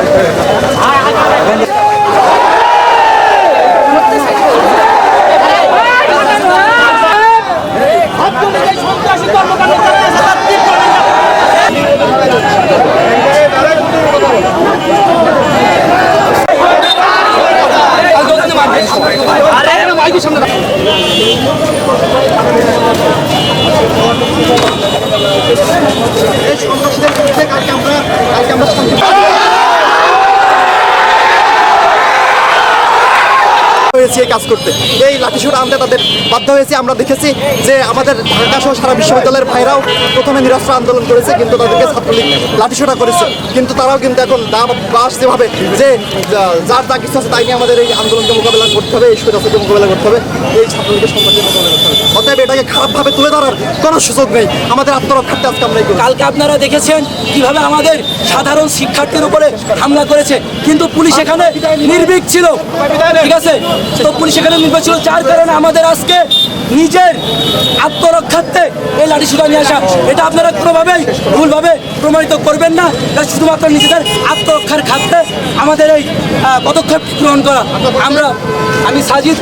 Thank you. আরে হয়েছে এই কাজ করতে। এই লাঠিসুর আনতে তাদের বাধ্য হয়েছে। আমরা দেখেছি যে আমাদের ঢাকা সহ সারা বিশ্ববিদ্যালয়ের ভাইরাও প্রথমে নিরস্ত্র আন্দোলন করেছে, কিন্তু তাদেরকে ছাত্রলীগ লাঠিসোটা করেছে। কিন্তু তারাও কিন্তু এখন দা বাস যেভাবে যে, যার যা কিছু আছে তাই নিয়ে আমাদের এই আন্দোলনকে মোকাবেলা করতে হবে, এই স্বৈরাচারকে মোকাবেলা করতে হবে, এই ছাত্রলীগের সম্পর্কে মোকাবেলা করতে হবে। অতএব এটাকে খারাপভাবে তুলে ধরার কোনো সুযোগ নেই। আমাদের আত্মরক্ষার্থে আজকে আমরা কালকে আপনারা দেখেছেন কীভাবে আমাদের সাধারণ শিক্ষার্থীর উপরে হামলা করেছে। কিন্তু পুলিশ এখানে নির্ভীক ছিল। ঠিক আছে? তো পুলিশ এখানে নির্ভীক ছিল যার কারণে আমাদের আজকে নিজের আত্মরক্ষার্থে এই লাঠি সুতা নিয়ে আসা এটা আপনারা কোনোভাবেই ভুলভাবে প্রমাণিত করবেন না। এটা শুধুমাত্র নিজেদের আত্মরক্ষার খাতে আমাদের এই পদক্ষেপ গ্রহণ করা। আমরা আমি সাজিদ